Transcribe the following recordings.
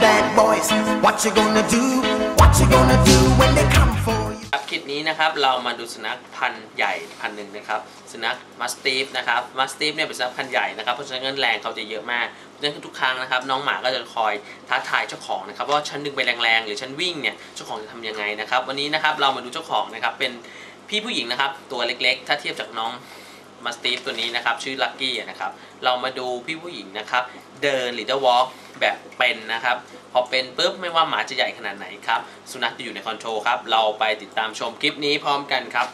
boys, what you gonna do? What you gonna do when they come for you? ครับคลิปนี้นะครับเรามาดูสุนัขพันธุ์ใหญ่พันธุ์หนึ่งนะครับสุนัขมัสตีฟนะครับมัสตีฟเนี่ยเป็นสุนัขพันธุ์ใหญ่นะครับเพราะฉะนั้นแรงเขาจะเยอะมากเพราะฉะนั้นทุกครั้งนะครับน้องหมาก็จะคอยท้าทายเจ้าของนะครับว่าฉันดึงไปแรงๆหรือฉันวิ่งเนี่ยเจ้าของจะทำยังไงนะครับ วันนี้นะครับเรามาดูเจ้าของนะครับเป็นพี่ผู้หญิงนะครับตัวเล็กๆ ถ้าเทียบจากน้อง มาสตีฟตัวนี้นะครับ ชื่อลักกี้นะครับ เรามาดูพี่ผู้หญิงนะครับ เดินหรือเดวอล์กแบบเป็นนะครับ พอเป็นปุ๊บไม่ว่าหมาจะใหญ่ขนาดไหนครับ สุนัขจะอยู่ในคอนโทรลครับ เราไปติดตามชมคลิปนี้พร้อมกันครับ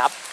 ครับ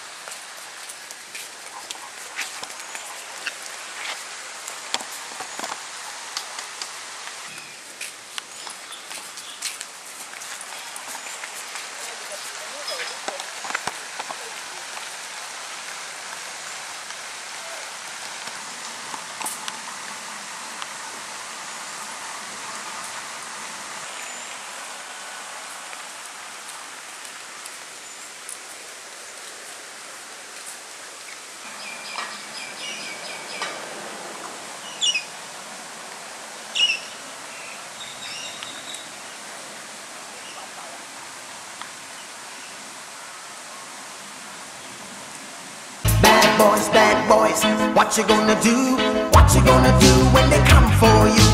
boys, bad boys, what you gonna do? What you gonna do when they come for you?